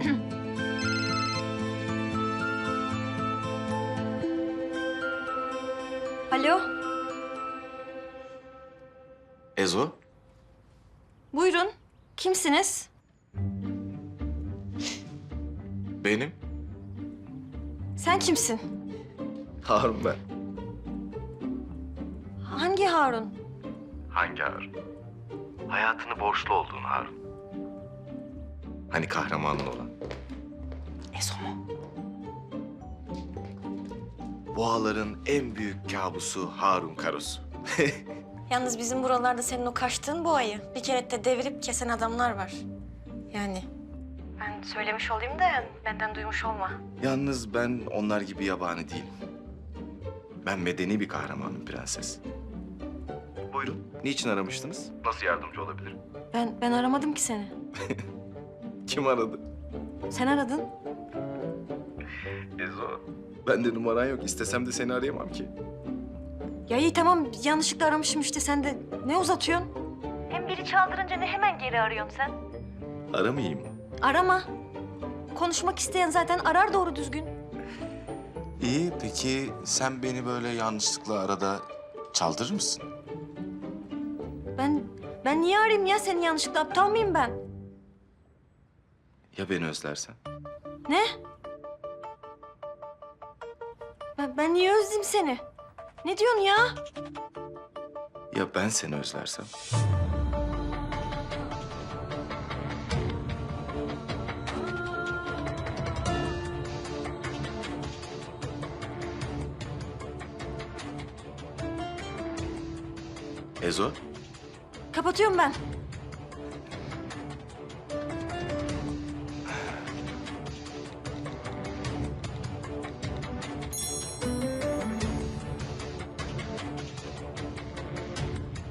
Alo. Ezo. Buyurun. Kimsiniz? Benim. Sen kimsin? Harun ben. Hangi Harun? Hangi Harun? Hayatını borçlu olduğun Harun. Hani kahramanın olan. Ezo mu? Boğaların en büyük kabusu Harun Karasu. Yalnız bizim buralarda senin o kaçtığın boğayı bir kere de devirip kesen adamlar var. Yani. Ben söylemiş olayım da benden duymuş olma. Yalnız ben onlar gibi yabani değilim. Ben medeni bir kahramanım prenses. Buyurun. Niçin aramıştınız? Nasıl yardımcı olabilirim? Ben ben aramadım ki seni. Kim aradı? Sen aradın. Ezo. Bende numaran yok. İstesem de seni arayamam ki. Ya iyi tamam yanlışlıkla aramışım işte sen de ne uzatıyorsun? Hem biri çaldırınca ne hemen geri arıyorsun sen? Aramayayım mı? Arama. Konuşmak isteyen zaten arar doğru düzgün. İyi. Peki sen beni böyle yanlışlıkla arada çaldırır mısın? Ben ben niye arayayım ya seni yanlışlıkla aptal mıyım ben? Ya beni özlersen? Ne? Ben, ben niye özledim seni? Ne diyorsun ya? Ya ben seni özlersem? Ezo? Kapatıyorum ben.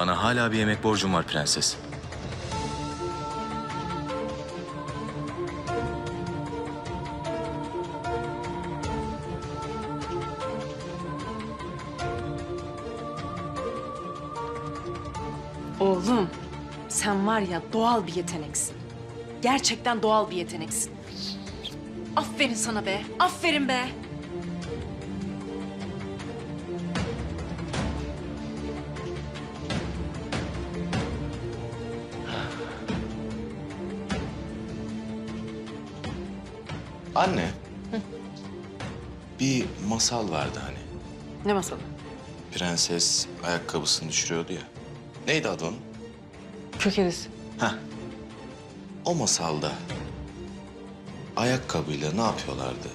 Bana hala bir yemek borcum var prenses. Oğlum, sen var ya doğal bir yeteneksin. Gerçekten doğal bir yeteneksin. Aferin sana be, aferin be. Anne. Bir masal vardı hani. Ne masalı? Prenses ayakkabısını düşürüyordu ya. Neydi adı onun? Kökeriz. Heh. O masalda ayakkabıyla ne yapıyorlardı?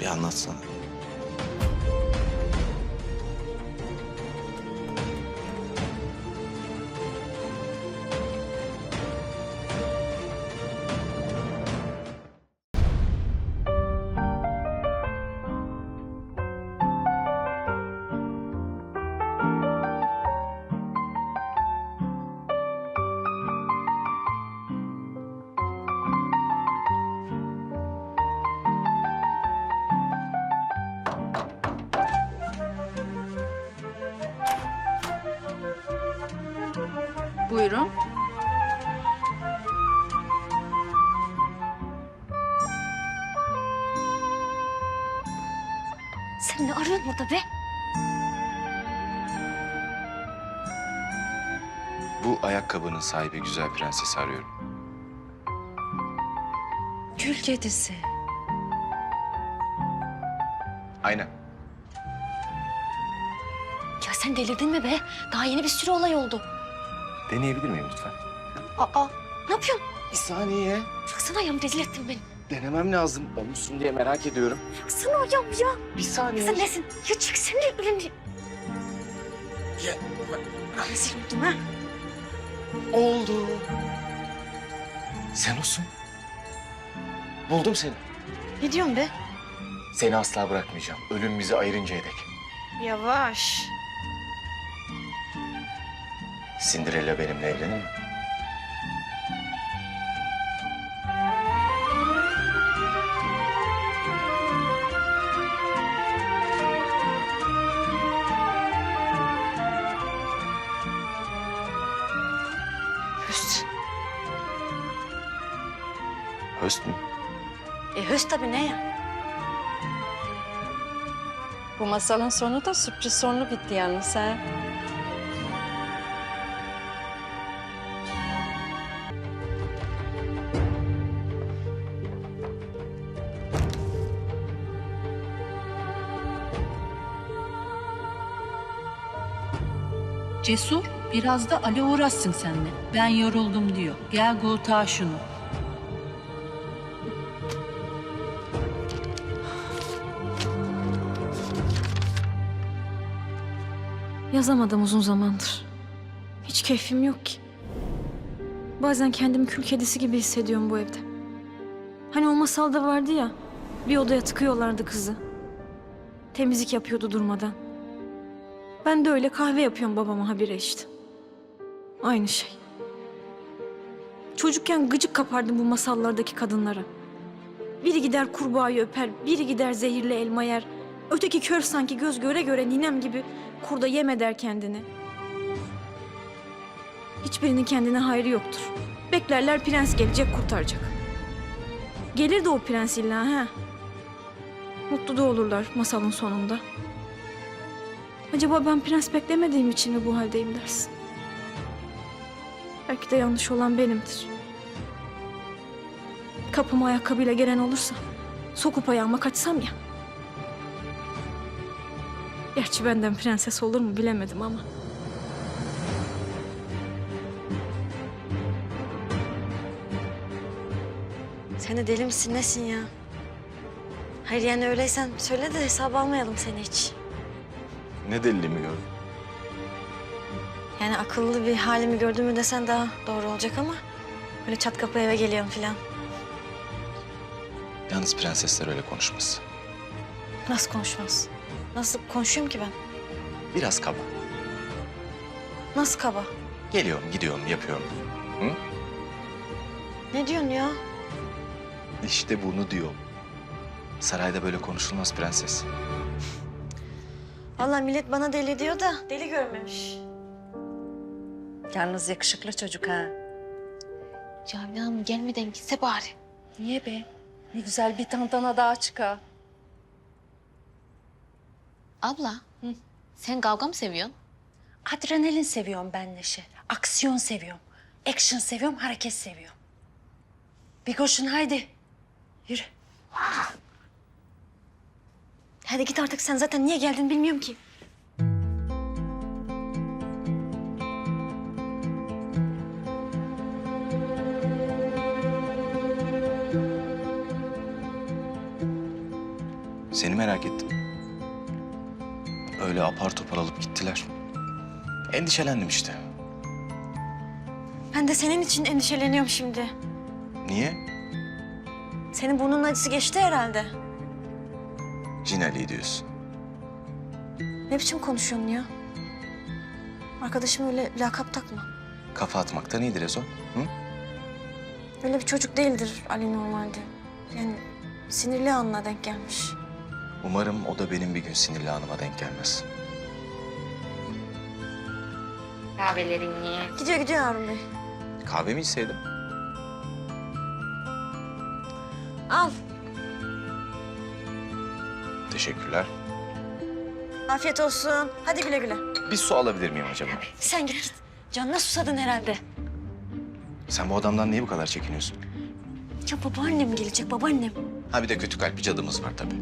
Bir anlatsana. Buyurun. Sen ne arıyorsun burada be? Bu ayakkabının sahibi güzel prensesi arıyorum. Gül kedisi. Aynen. Ya sen delirdin mi be? Daha yeni bir sürü olay oldu. Deneyebilir miyim lütfen? Aa, ne yapıyorsun? Bir saniye. Baksana ayağımı rezil ettin beni. Denemem lazım. Olmuşsun diye merak ediyorum. Baksana ayağım ya. Bir saniye. Sen nesin? Ya çeksene elini. Ya, Rezil oldum ha. oldu. Sen olsun. Buldum seni. Ne diyorsun be? Seni asla bırakmayacağım. Ölüm bizi ayırıncaya dek. Yavaş. Cinderella benimle evlenir mi? Höst. Höst mü? E höst tabii ne ya? Bu masalın sonu da sürpriz sonlu bitti yalnız ha. Cesur biraz da Ali uğraşsın seninle. Ben yoruldum diyor. Gel kurtar şunu. Yazamadım uzun zamandır. Hiç keyfim yok ki. Bazen kendimi kül kedisi gibi hissediyorum bu evde. Hani o masalda vardı ya, bir odaya tıkıyorlardı kızı. Temizlik yapıyordu durmadan. Ben de öyle kahve yapıyorum babama habire işte. Aynı şey. Çocukken gıcık kapardım bu masallardaki kadınlara. Biri gider kurbağayı öper, biri gider zehirli elma yer. Öteki kör sanki göz göre göre ninem gibi kurda yem eder kendini. Hiçbirinin kendine hayrı yoktur. Beklerler prens gelecek kurtaracak. Gelir de o prens illa ha. Mutlu da olurlar masalın sonunda. Acaba ben prens beklemediğim için mi bu haldeyim dersin? Belki de yanlış olan benimdir. Kapıma ayakkabıyla gelen olursa sokup ayağıma kaçsam ya. Gerçi benden prenses olur mu bilemedim ama. Sen de deli misin nesin ya? Hayır yani öyleysen söyle de hesap almayalım seni hiç. Ne deliliğimi gördün? Yani akıllı bir halimi gördüğümü desen daha doğru olacak ama... ...böyle çat kapı eve geliyorum falan. Yalnız prensesler öyle konuşmaz. Nasıl konuşmaz? Nasıl konuşuyorum ki ben? Biraz kaba. Nasıl kaba? Geliyorum, gidiyorum, yapıyorum. Ne diyorsun ya? İşte bunu diyor. Sarayda böyle konuşulmaz prenses. Vallahi millet bana deli diyor da deli görmemiş. Yalnız yakışıklı çocuk ha. Cavidan Hanım gelmeden gitse bari. Niye be? Ne güzel bir tantana daha çıkar. Abla, sen kavga mı seviyorsun? Adrenalin seviyorum ben Neşe. Aksiyon seviyorum. Action seviyorum, hareket seviyorum. Bir koşun haydi. Yürü. Hadi git artık sen zaten niye geldin bilmiyorum ki. Seni merak ettim. Öyle apar topar alıp gittiler. Endişelendim işte. Ben de senin için endişeleniyorum şimdi. Niye? Senin burnunun acısı geçti herhalde. Cinali diyorsun. Ne biçim konuşuyorsun ya? Arkadaşım öyle lakap takma. Kafa atmaktan iyidir Ezo. Hı? Öyle bir çocuk değildir Ali normalde. Yani sinirli anına denk gelmiş. Umarım o da benim bir gün sinirli anıma denk gelmez. Kahvelerini. Gidiyor gidiyor Harun Bey. Kahve mi içseydim? Al. Teşekkürler. Afiyet olsun. Hadi güle güle. Bir su alabilir miyim acaba? Sen git git. Canına susadın herhalde. Sen bu adamdan niye bu kadar çekiniyorsun? Ya babaannem gelecek babaannem. Ha bir de kötü kalp bir cadımız var tabii.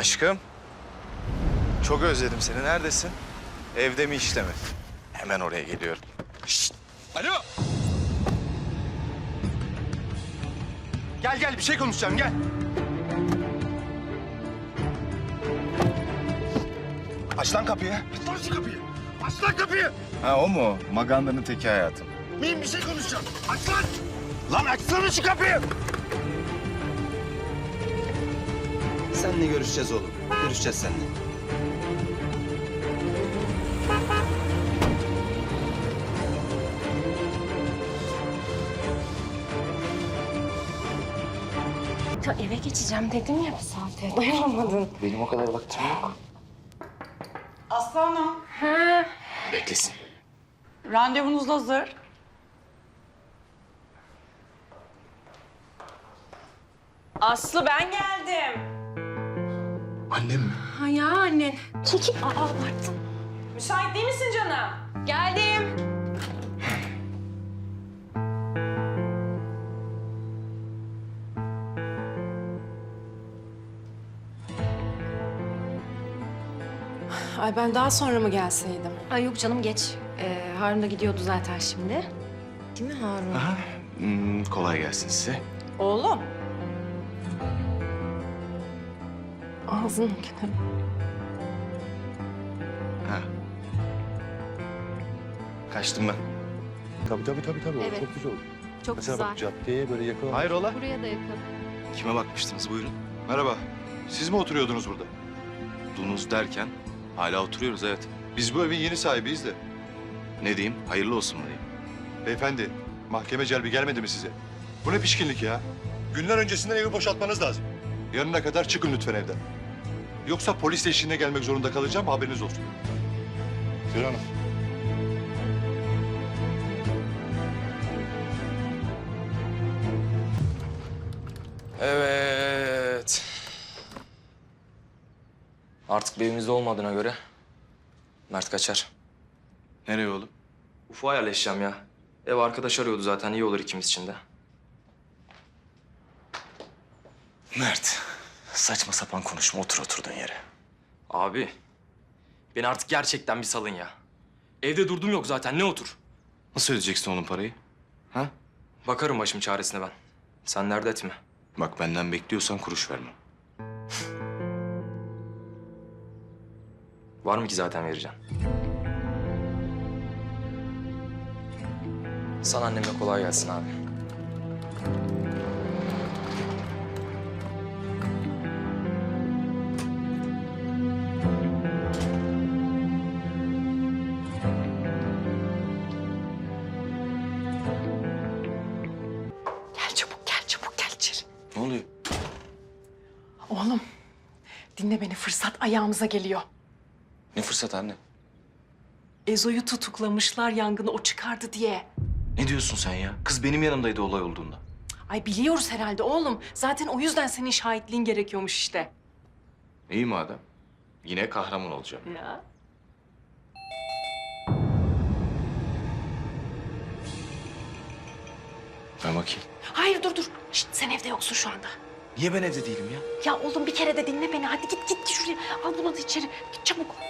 Aşkım. Çok özledim seni. Neredesin? Evde mi işte mi? Hemen oraya geliyorum. Alo. Gel gel bir şey konuşacağım gel. Aç lan kapıyı. Aç lan şu kapıyı. Aç lan kapıyı. Ha o mu? Maganda'nın teki hayatım. Mühim bir şey konuşacağım. Aç lan. Lan açsana şu kapıyı. Seninle görüşeceğiz oğlum. Görüşeceğiz seninle. Ya eve geçeceğim dedim ya bir saate. Dayanamadın. Benim o kadar vaktim yok. Aslanım, Beklesin. randevunuz hazır. Aslı ben geldim. Annem mi? Ha ya annen. Çekil. Aa abarttın. Müsait değil misin canım? Geldim. Ay ben daha sonra mı gelseydim? Ay yok canım geç. Ee, Harun da gidiyordu zaten şimdi. Değil mi Harun? Aha. Hmm, kolay gelsin size. Oğlum. Ağzını kenara. Ha. Kaçtım ben. Tabii tabii tabii tabii. Evet. Çok güzel olur. Çok Mesela güzel. bak caddeye böyle yakın. Hayrola? Buraya da yakın. Kime bakmıştınız buyurun. Merhaba. Siz mi oturuyordunuz burada? Dunuz derken hala oturuyoruz evet. Biz bu evin yeni sahibiyiz de. Ne diyeyim? Hayırlı olsun mu diyeyim? Beyefendi, mahkeme celbi gelmedi mi size? Bu ne pişkinlik ya? Günler öncesinden evi boşaltmanız lazım. Yarına kadar çıkın lütfen evden. Yoksa polis eşliğine gelmek zorunda kalacağım, haberiniz olsun. Gül Hanım. Evet. Artık bir evimizde olmadığına göre Mert kaçar. Nereye oğlum? Ufuk'a yerleşeceğim ya. Ev arkadaş arıyordu zaten iyi olur ikimiz için de. Mert. Saçma sapan konuşma otur oturduğun yere. Abi beni artık gerçekten bir salın ya. Evde durdum yok zaten ne otur. Nasıl ödeyeceksin onun parayı? Ha? Bakarım başım çaresine ben. Sen nerede etme. Bak benden bekliyorsan kuruş vermem. Var mı ki zaten vereceğim. Sana annemle kolay gelsin abi. Dinle beni fırsat ayağımıza geliyor. Ne fırsat anne? Ezo'yu tutuklamışlar yangını o çıkardı diye. Ne diyorsun sen ya? Kız benim yanımdaydı olay olduğunda. Ay biliyoruz herhalde oğlum. Zaten o yüzden senin şahitliğin gerekiyormuş işte. İyi madem. Yine kahraman olacağım. Ya. Ben bakayım. Hayır dur dur. Şişt, sen evde yoksun şu anda. Niye ben evde değilim ya? Ya oğlum bir kere de dinle beni. Hadi git git şuraya. Al bunu da içeri. Git çabuk.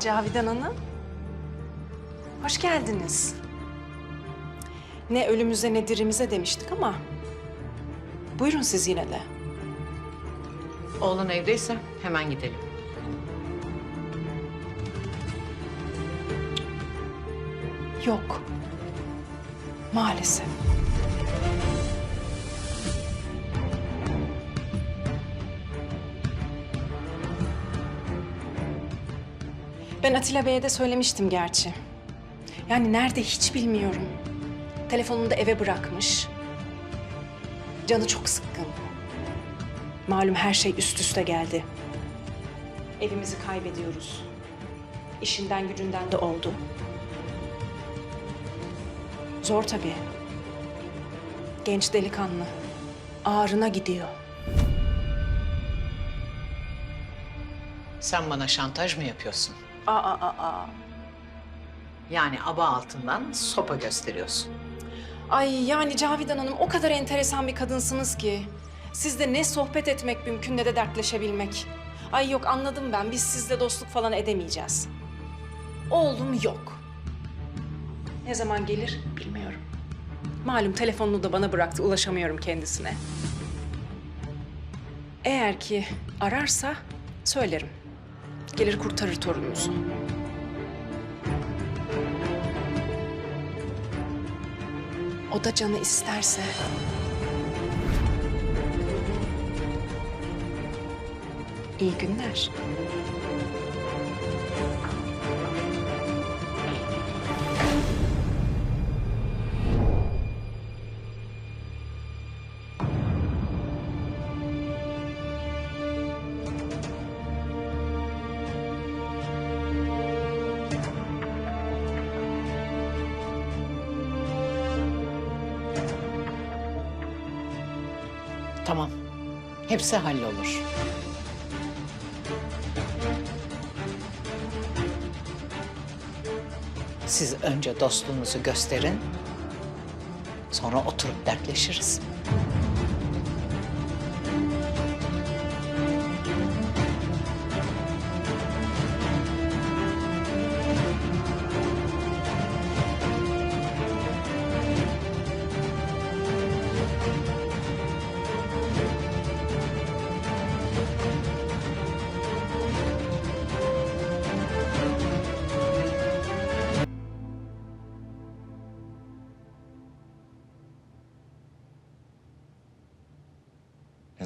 Cavidan Hanım. Hoş geldiniz. Ne ölümüze ne dirimize demiştik ama... Buyurun siz yine de. Oğlun evdeyse hemen gidelim. Yok. Maalesef. Ben Atilla Bey'e de söylemiştim gerçi. Yani nerede hiç bilmiyorum. Telefonunu da eve bırakmış. Canı çok sıkkın. Malum her şey üst üste geldi. Evimizi kaybediyoruz. İşinden gücünden de oldu. Zor tabii. Genç delikanlı. Ağrına gidiyor. Sen bana şantaj mı yapıyorsun? Aa, aa, aa. Yani aba altından sopa gösteriyorsun. Ay yani Cavidan Hanım o kadar enteresan bir kadınsınız ki. Sizle ne sohbet etmek mümkün ne de dertleşebilmek. Ay yok anladım ben. Biz sizle dostluk falan edemeyeceğiz. Oğlum yok. Ne zaman gelir bilmiyorum. Malum telefonunu da bana bıraktı. Ulaşamıyorum kendisine. Eğer ki ararsa söylerim. Gelir kurtarır torununuzu. O da canı isterse. İyi günler. Tamam. Hepsi hallolur. Siz önce dostluğunuzu gösterin. Sonra oturup dertleşiriz.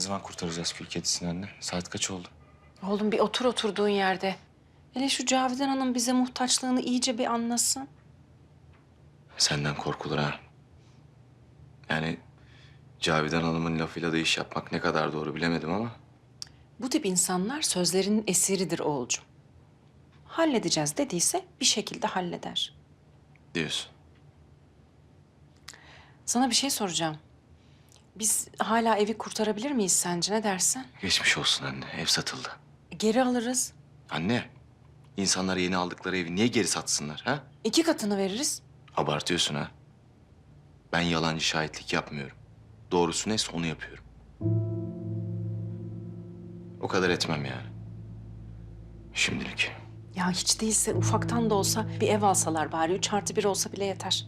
Zaman kurtaracağız kül kedisini anne? Saat kaç oldu? Oğlum bir otur oturduğun yerde. Hele şu Cavidan Hanım bize muhtaçlığını iyice bir anlasın. Senden korkulur ha. Yani Cavidan Hanım'ın lafıyla da iş yapmak ne kadar doğru bilemedim ama... Bu tip insanlar sözlerinin esiridir oğulcum. Halledeceğiz dediyse bir şekilde halleder. Diyorsun. Sana bir şey soracağım. Biz hala evi kurtarabilir miyiz sence ne dersin? Geçmiş olsun anne. Ev satıldı. Geri alırız. Anne, insanlar yeni aldıkları evi niye geri satsınlar ha? İki katını veririz. Abartıyorsun ha. Ben yalancı şahitlik yapmıyorum. Doğrusu neyse onu yapıyorum. O kadar etmem yani. Şimdilik. Ya hiç değilse ufaktan da olsa bir ev alsalar bari. Üç artı bir olsa bile yeter.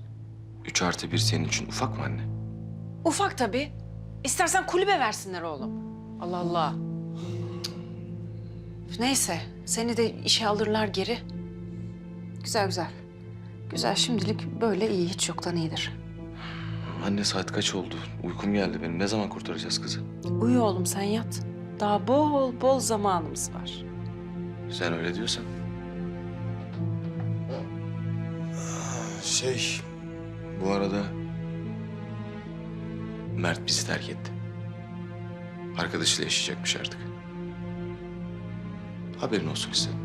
Üç artı bir senin için ufak mı anne? Ufak tabii. İstersen kulübe versinler oğlum. Allah Allah. Cık. Neyse, seni de işe alırlar geri. Güzel güzel. Güzel şimdilik böyle iyi, hiç yoktan iyidir. Anne saat kaç oldu? Uykum geldi benim. Ne zaman kurtaracağız kızı? Uyu oğlum sen yat. Daha bol bol zamanımız var. Sen öyle diyorsan. Şey... Bu arada... Mert bizi terk etti. Arkadaşıyla yaşayacakmış artık. Haberin olsun istedim.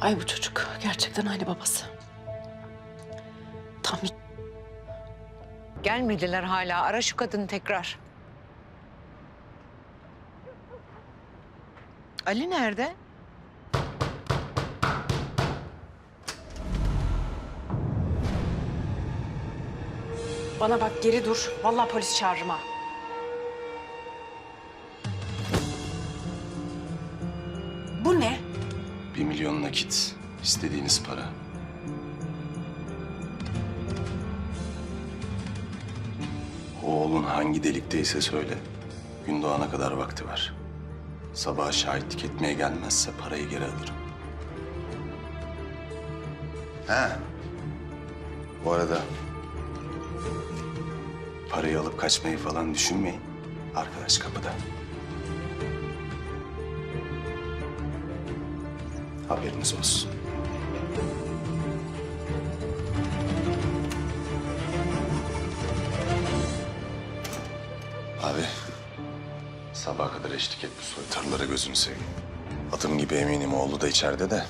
Ay bu çocuk gerçekten aynı babası. Tam Gelmediler hala. Ara şu kadını tekrar. Ali nerede? Bana bak geri dur. Vallahi polis çağırırım ha. Bu ne? Bir milyon nakit. istediğiniz para. Oğlun hangi delikteyse söyle. Gün doğana kadar vakti var. Sabaha şahitlik etmeye gelmezse parayı geri alırım. Ha. Bu arada parayı alıp kaçmayı falan düşünmeyin. Arkadaş kapıda. Haberiniz olsun. Abi, sabaha kadar eşlik et bu soytarılara gözünü seveyim. Adım gibi eminim oğlu da içeride de.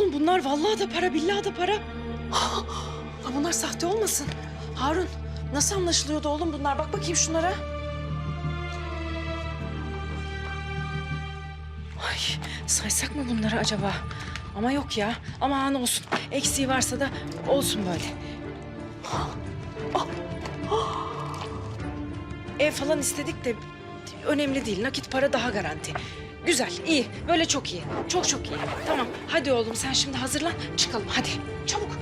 Oğlum bunlar vallahi da para, billahi da para. Ha, bunlar sahte olmasın. Harun, nasıl anlaşılıyordu oğlum bunlar? Bak bakayım şunlara. Ay, saysak mı bunları acaba? Ama yok ya. Aman olsun. Eksiği varsa da olsun böyle. Ev falan istedik de önemli değil. Nakit para daha garanti. Güzel, iyi. Böyle çok iyi. Çok çok iyi. Tamam. Hadi oğlum sen şimdi hazırlan. Çıkalım hadi. Çabuk.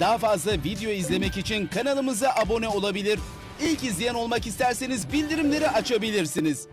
Daha fazla video izlemek için kanalımıza abone olabilir. İlk izleyen olmak isterseniz bildirimleri açabilirsiniz.